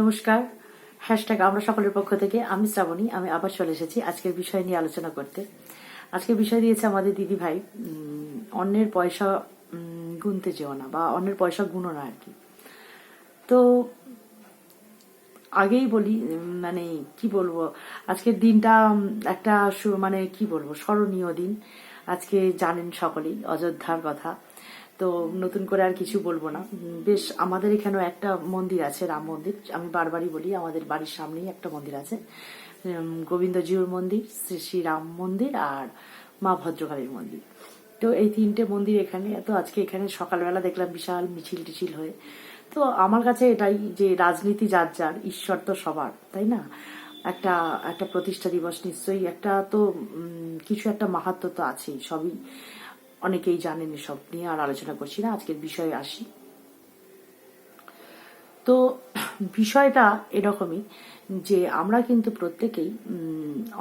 নমস্কার। হ্যাশট্যাগ আমরা সকলের পক্ষ থেকে। আমি শ্রাবণী, আমি আবার চলে এসেছি আজকের বিষয় নিয়ে আলোচনা করতে। আজকের বিষয় দিয়েছে আমাদের দিদি ভাই অন্যের পয়সা গুনতে যেও না বা অন্যের পয়সা গুনো না আর কি তো আগেই বলি মানে কি বলব, আজকের দিনটা একটা মানে কি বলব, স্মরণীয় দিন। আজকে জানেন সকলেই, অযোধ্যার কথা। তো নতুন করে আর কিছু বলব না। বেশ, আমাদের এখানেও একটা মন্দির আছে, রাম মন্দির। আমি বারবারই বলি, আমাদের বাড়ির সামনেই একটা মন্দির আছে। গোবিন্দজিউর মন্দির, শ্রী শ্রী রাম মন্দির আর মা ভদ্রকালীর মন্দির। তো এই তিনটে মন্দির এখানে, তো আজকে এখানে সকালবেলা দেখলাম বিশাল মিছিল টিছিল হয়ে। তো আমার কাছে এটাই যে রাজনীতি যার যার, ঈশ্বর তো সবার, তাই না? একটা একটা প্রতিষ্ঠা দিবস নিশ্চয়ই, একটা তো কিছু একটা মাহাত্ম তো আছেই, সবই। অনেকেই জানেন এসব নিয়ে, আর আলোচনা করছি না, আজকের বিষয়ে আসি। তো বিষয়টা এরকমই যে আমরা কিন্তু প্রত্যেকেই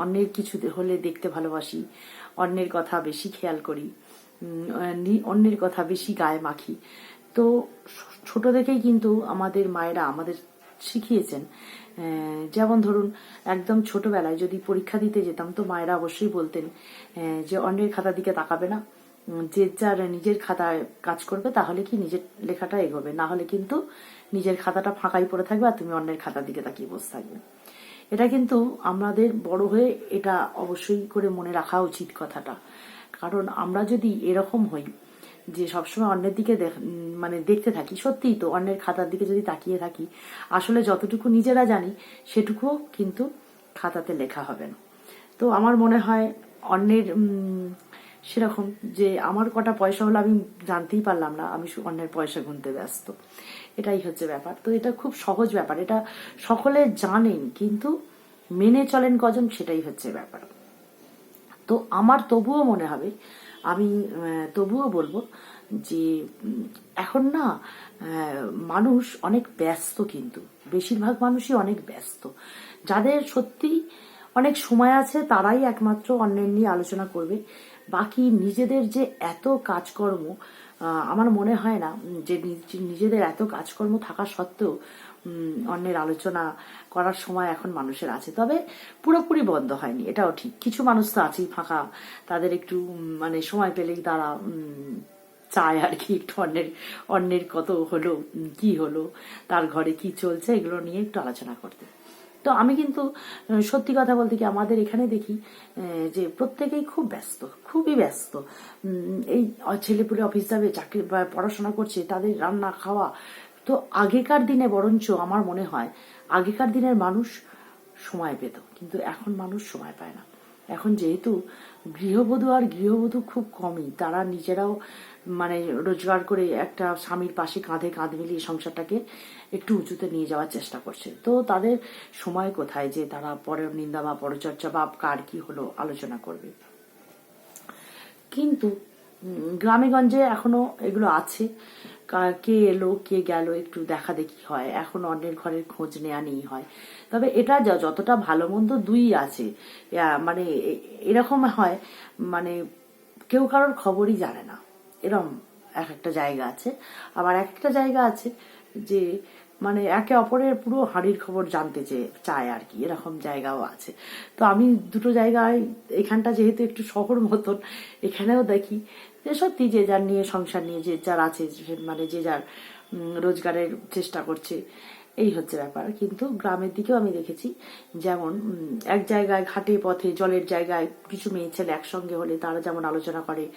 অন্যের কিছু হলে দেখতে ভালোবাসি, অন্যের কথা বেশি খেয়াল করি অন্যের কথা বেশি গায়ে মাখি। তো ছোট থেকেই কিন্তু আমাদের মায়েরা আমাদের শিখিয়েছেন যেমন ধরুন, একদম ছোটবেলায় যদি পরীক্ষা দিতে যেতাম, তো মায়েরা অবশ্যই বলতেন যে অন্যের খাতার দিকে তাকাবে না। যে যার নিজের খাতায় কাজ করবে, তাহলে কি নিজের লেখাটা এগোবে? না হলে কিন্তু নিজের খাতাটা ফাঁকাই পড়ে থাকবে আর তুমি অন্যের খাতার দিকে তাকিয়ে বসে থাকবে। এটা কিন্তু আমাদের বড় হয়ে এটা অবশ্যই করে মনে রাখা উচিত কথাটা। কারণ আমরা যদি এরকম হই যে সবসময় অন্যের দিকে মানে দেখতে থাকি, সত্যিই তো অন্যের খাতার দিকে যদি তাকিয়ে থাকি, আসলে যতটুকু নিজেরা জানি, সেটুকুও কিন্তু খাতাতে লেখা হবে না। তো আমার মনে হয় অন্যের সেরকম যে আমার কটা পয়সা হলো আমি জানতেই পারলাম না, আমি অন্যের পয়সা গুনতে ব্যস্ত। এটাই হচ্ছে ব্যাপার। তো এটা খুব সহজ ব্যাপার। এটা সকলে জানেন, কিন্তু মেনে চলেন কজন, সেটাই হচ্ছে ব্যাপার। তো আমার তবুও মনে হবে, আমি তবুও বলব যে এখন না মানুষ অনেক ব্যস্ত কিন্তু। বেশিরভাগ মানুষই অনেক ব্যস্ত। যাদের সত্যি অনেক সময় আছে, তারাই একমাত্র অন্যের নিয়ে আলোচনা করবে। বাকি নিজেদের যে এত কাজকর্ম আমার মনে হয় না যে নিজ- নিজেদের এত কাজকর্ম থাকা সত্ত্বেও অন্যের আলোচনা করার সময় এখন মানুষের আছে। তবে পুরোপুরি বন্ধ হয়নি, এটাও ঠিক। কিছু মানুষ তো আছেই ফাঁকা, তাদের একটু মানে সময় পেলেই তারা চায় আর কি একটু অন্যের অন্যের কত হলো কি হলো, তার ঘরে কি চলছে, এগুলো নিয়ে একটু আলোচনা করতে। তো আমি কিন্তু সত্যি কথা বলতে কি আমাদের এখানে দেখি যে প্রত্যেকেই খুব ব্যস্ত, খুবই ব্যস্ত। এই ছেলেপুলে অফিস যাবে, চাকরি পড়াশোনা করছে, তাদের রান্না, খাওয়া। তো আগেকার দিনে বরঞ্চ আমার মনে হয়, আগেকার দিনের মানুষ সময় পেত, কিন্তু এখন মানুষ সময় পায় না। এখন যেহেতু গৃহবধূ আর গৃহবধূ খুব কমই। তারা নিজেরাও মানে রোজগার করে একটা স্বামীর পাশে কাঁধে কাঁধ মিলিয়ে সংসারটাকে একটু উঁচুতে নিয়ে যাওয়ার চেষ্টা করছে। তো তাদের সময় কোথায় যে তারা পরের নিন্দা বা পরচর্চা বা কার কি হলো আলোচনা করবে। কিন্তু গ্রামেগঞ্জে এখনও এগুলো আছে। কা- এলো, কে গেল, একটু দেখা দেখি হয়। এখন অন্যের ঘরের খোঁজ নেওয়া নেই হয়। তবে এটা যতটা ভালো মন্দ দুই আছে। মানে এরকম হয় মানে কেউ কারোর খবরই জানে না। এরম এক একটা জায়গা আছে। আবার এক একটা জায়গা আছে যে মানে একে অপরের পুরো হাড়ির খবর জানতে চেয়ে চায় আর কি, এরকম জায়গাও আছে। তো আমি দুটো জায়গায়, এখানটা যেহেতু একটু শহর মতন, এখানেও দেখি যে সত্যি যে যার নিয়ে সংসার নিয়ে, যে যার আছে মানে যে যার রোজগারের চেষ্টা করছে এই হচ্ছে ব্যাপার। কিন্তু গ্রামের দিকেও আমি দেখেছি, যেমন এক জায়গায় ঘাটে পথে, জলের জায়গায় কিছু মেয়ে ছেলে একসঙ্গে হলে তারা যেমন আলোচনা করে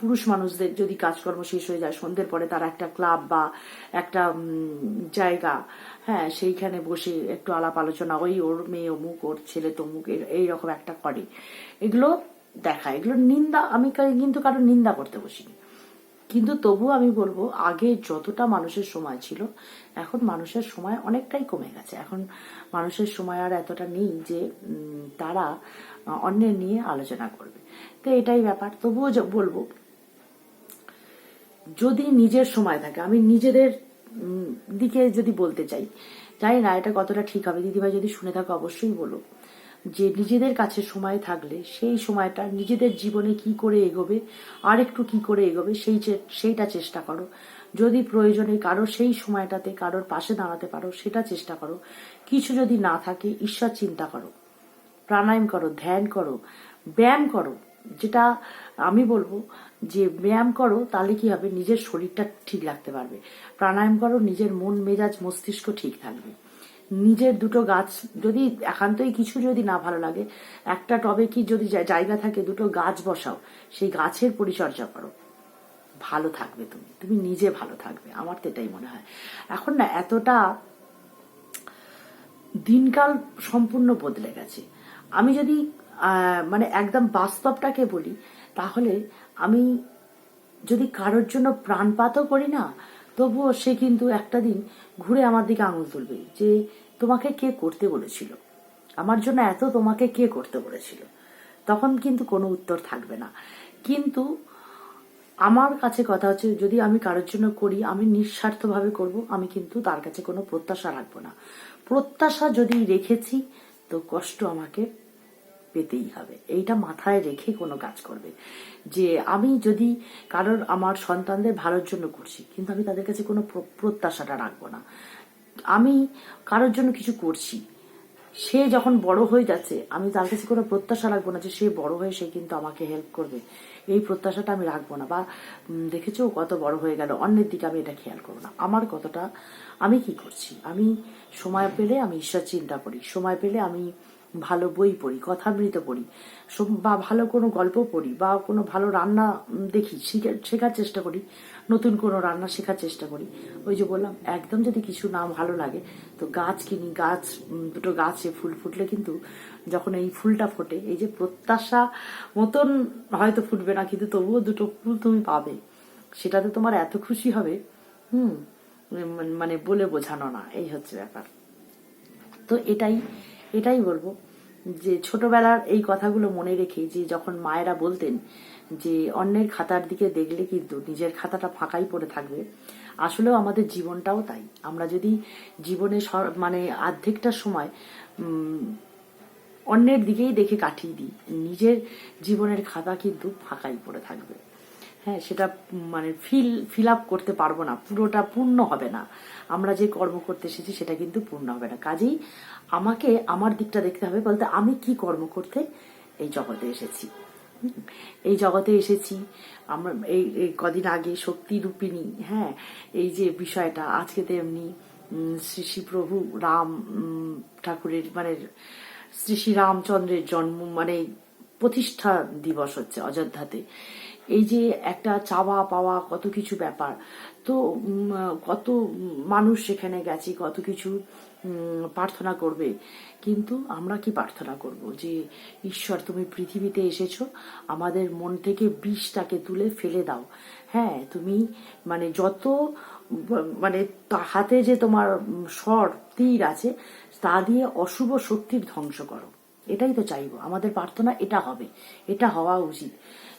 পুরুষ মানুষদের যদি কাজকর্ম শেষ হয়ে যায়, সন্ধ্যের পরে তারা একটা ক্লাব বা একটা জায়গা হ্যাঁ সেইখানে বসে একটু আলাপ আলোচনা, ওই ওর মেয়ে অমুক, ওর ছেলে তমুক এই- এইরকম একটা করে। এগুলো দেখা এগুলো নিন্দা, আমি কিন্তু কারও নিন্দা করতে বসিনি। কিন্তু তবু আমি বলব, আগে যতটা মানুষের সময় ছিল, এখন মানুষের সময় অনেকটাই কমে গেছে। এখন মানুষের সময় আর এতটা নেই যে তারা অন্যের নিয়ে আলোচনা করবে। তো এটাই ব্যাপার। তবুও বলব, যদি নিজের সময় থাকে, আমি নিজেদের দিকে যদি বলতে চাই, জানি না এটা কতটা ঠিক হবে। দিদিভাই যদি শুনে থাকো, অবশ্যই বলো যে নিজেদের কাছে সময় থাকলে সেই সময়টা নিজেদের জীবনে কি করে এগোবে আর একটু কি করে এগোবে, সেই সেইটা চেষ্টা করো। যদি প্রয়োজনে কারও সেই সময়টাতে কারোর পাশে দাঁড়াতে পারো, সেটা চেষ্টা করো। কিছু যদি না থাকে, ঈশ্বর চিন্তা করো। প্রাণায়াম করো, ধ্যান করো, ব্যায়াম করো। যেটা আমি বলব যে, ব্যায়াম করো, তাহলে কি হবে? নিজের শরীরটা ঠিক রাখতে পারবে। প্রাণায়াম করো, নিজের মন, মেজাজ, মস্তিষ্ক ঠিক থাকবে। নিজের দুটো গাছ যদি একান্তই কিছু যদি না ভালো লাগে, একটা টবে কি যদি জায়গা থাকে, দুটো গাছ বসাও, সেই গাছের পরিচর্যা করো। ভালো থাকবে তুমি। তুমি নিজে ভালো থাকবে। আমার তো এটাই মনে হয়। এখন না, এতটা দিনকাল সম্পূর্ণ বদলে গেছে। আমি যদি মানে একদম বাস্তবটাকে বলি, তাহলে আমি যদি কারোর জন্য প্রাণপাতও করি না, তবুও সে কিন্তু একটা দিন ঘুরে আমার দিকে আঙুল তুলবে যে তোমাকে কে করতে বলেছিল? আমার জন্য এত তোমাকে কে করতে বলেছিল? তখন কিন্তু কোনো উত্তর থাকবে না। কিন্তু আমার কাছে কথা হচ্ছে, যদি আমি কারোর জন্য করি, আমি নিঃস্বার্থভাবে করব, আমি কিন্তু তার কাছে কোনো প্রত্যাশা রাখব না। প্রত্যাশা যদি রেখেছি, তো কষ্ট আমাকে পেতেই হবে। এইটা মাথায় রেখে কোনো কাজ করবে। যে আমি যদি কারোর, আমার সন্তানদের ভালোর জন্য করছি, কিন্তু আমি তাদের কাছে কোনো প্রত্যাশাটা রাখব না। আমি কারোর জন্য কিছু করছি। সে যখন বড় হয়ে যাচ্ছে, আমি তার কাছে কোনো প্রত্যাশা রাখব না যে সে বড় হয়ে সে কিন্তু আমাকে হেল্প করবে। এই প্রত্যাশাটা আমি রাখব না বা দেখেছ কত বড় হয়ে গেল, অন্যের দিকে আমি এটা খেয়াল করব না। আমার কতটা, আমি কি করছি? আমি সময় পেলে আমি ঈশ্বর চিন্তা করি, সময় পেলে আমি ভালো বই পড়ি, কথামৃত পড়ি বা ভালো কোনো গল্প পড়ি বা কোনো ভালো রান্না দেখি, শিখে- শেখার চেষ্টা করি, নতুন কোনো রান্না শেখার চেষ্টা করি। ওই যে বললাম, একদম যদি কিছু না ভালো লাগে, তো গাছ কিনি, গাছ দুটো গাছে ফুল ফুটলে কিন্তু যখন এই ফুলটা ফোটে, এই যে প্রত্যাশা মতন হয়তো ফুটবে না, কিন্তু তবুও দুটো ফুল তুমি পাবে। সেটাতে তোমার এত খুশি হবে, হুম মানে বলে বোঝানো না, এই হচ্ছে ব্যাপার। তো এটাই এটাই বলব যে ছোটবেলার এই কথাগুলো মনে রেখে যে যখন মায়েরা বলতেন যে অন্যের খাতার দিকে দেখলে কিন্তু নিজের খাতাটা ফাঁকাই পড়ে থাকবে, আসলেও আমাদের জীবনটাও তাই। আমরা যদি জীবনে মানে অর্ধেকটা সময় অন্যের দিকেই দেখে কাটিয়ে দিই, নিজের জীবনের খাতা কিন্তু ফাঁকাই পড়ে থাকবে। হ্যাঁ সেটা মানে ফিল ফিল আপ করতে পারব না, পুরোটা পূর্ণ হবে না। আমরা যে কর্ম করতে এসেছি, সেটা কিন্তু পূর্ণ হবে না। কাজেই আমাকে আমার দিকটা দেখতে হবে, বলতে আমি কি কর্ম করতে এই জগতে এসেছি। এই জগতে এসেছি, আমরা এই কদিন আগে শক্তি রূপিণী হ্যাঁ এই যে বিষয়টা, আজকে তেমনি শ্রী শ্রী প্রভু রাম ঠাকুরের মানে শ্রী শ্রী রামচন্দ্রের জন্ম মানে প্রতিষ্ঠা দিবস হচ্ছে অযোধ্যাতে। এই যে একটা চাওয়া পাওয়া কত কিছু ব্যাপার। তো কত মানুষ সেখানে গেছে, কত কিছু প্রার্থনা করবে। কিন্তু আমরা কি প্রার্থনা করব যে, ঈশ্বর তুমি পৃথিবীতে এসেছ, আমাদের মন থেকে বিষটাকে তুলে ফেলে দাও। হ্যাঁ তুমি মানে যত মানে হাতে যে তোমার স্বর, তীর আছে, তা দিয়ে অশুভ শক্তির ধ্বংস করো। এটাই তো চাইব। আমাদের প্রার্থনা এটা হবে। এটা হওয়া উচিত।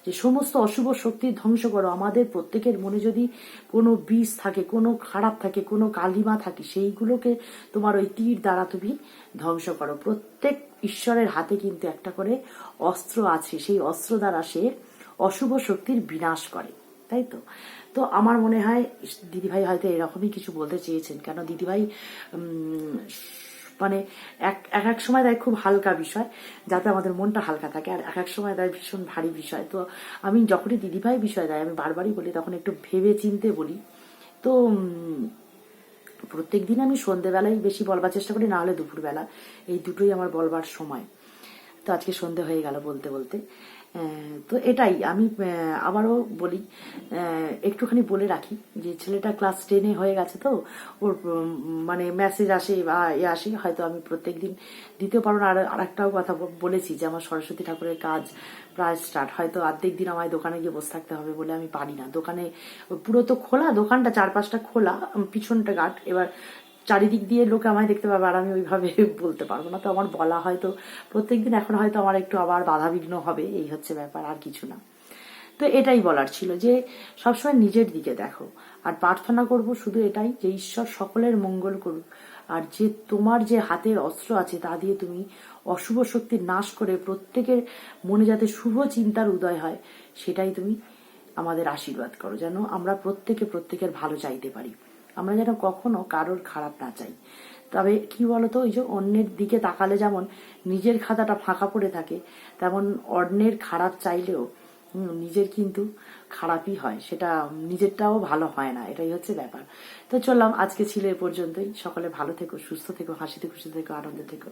যে সমস্ত অশুভ শক্তির ধ্বংস করো। আমাদের প্রত্যেকের মনে যদি কোনো বিষ থাকে, কোনো খারাপ থাকে, কোনো কালিমা থাকে, সেইগুলোকে তোমার ওই তীর দ্বারা তুমি ধ্বংস করো। প্রত্যেক ঈশ্বরের হাতে কিন্তু একটা করে অস্ত্র আছে। সেই অস্ত্র দ্বারা সে অশুভ শক্তির বিনাশ করে। তাই তো? তো আমার মনে হয়, দিদিভাই হয়তো এরকমই কিছু বলতে চেয়েছেন। কেন দিদিভাই মানে এক এক সময় দেয় খুব হালকা বিষয়, যাতে আমাদের মনটা হালকা থাকে, আর এক এক সময় দেয় ভীষণ ভারী বিষয়। তো আমি যখনই দিদিভাই বিষয় দেয়, আমি বারবারই বলি, তখন একটু ভেবে চিনতে বলি। তো প্রত্যেক দিন আমি সন্ধেবেলায় বেশি বলবার চেষ্টা করি, না হলে দুপুরবেলা। এই দুটোই আমার বলবার সময়। তো আজকে সন্ধে হয়ে গেল বলতে বলতে। তো এটাই আমি আবারও বলি একটুখানি বলে রাখি যে ছেলেটা ক্লাস টেনে হয়ে গেছে তো, ওর মানে মেসেজ আসে বা এ আসে, হয়তো আমি প্রত্যেক দিন দিতেও পারো না। আর আরেকটাও কথা বলেছি যে আমার সরস্বতী ঠাকুরের কাজ প্রায় স্টার্ট হয়তো অর্ধেক দিন আমায় দোকানে গিয়ে বসে থাকতে হবে বলে আমি পারি না। দোকানে, পুরো তো খোলা, দোকানটা চার পাঁচটা খোলা পিছনটা গাট এবার চারিদিক দিয়ে লোকে আমায় দেখতে পাবে আর আমি ওইভাবে বলতে পারব না। তো আমার বলা হয়তো প্রত্যেকদিন এখন হয়তো আমার একটু আবার বাধাবিঘ্ন হবে, এই হচ্ছে ব্যাপার, আর কিছু না। তো এটাই বলার ছিল যে, সবসময় নিজের দিকে দেখো। আর প্রার্থনা করব শুধু এটাই যে, ঈশ্বর সকলের মঙ্গল করুক। আর যে তোমার যে হাতের অস্ত্র আছে তা দিয়ে তুমি অশুভ শক্তির নাশ করে প্রত্যেকের মনে যাতে শুভ চিন্তার উদয় হয়, সেটাই তুমি আমাদের আশীর্বাদ করো। যেন আমরা প্রত্যেকে প্রত্যেকের ভালো চাইতে পারি। আমরা যেন কখনো কারোর খারাপ না চাই। তবে কি বলতো, ওই যে অন্যের দিকে তাকালে যেমন নিজের খাতাটা ফাঁকা পড়ে থাকে, তেমন অন্যের খারাপ চাইলেও নিজের কিন্তু খারাপই হয়। সেটা নিজেরটাও ভালো হয় না, এটাই হচ্ছে ব্যাপার। তো চললাম, আজকে ছিল এ পর্যন্তই। সকলে ভালো থেকো, সুস্থ থেকো, হাসিতে খুশি থেকো, আনন্দে থেকো।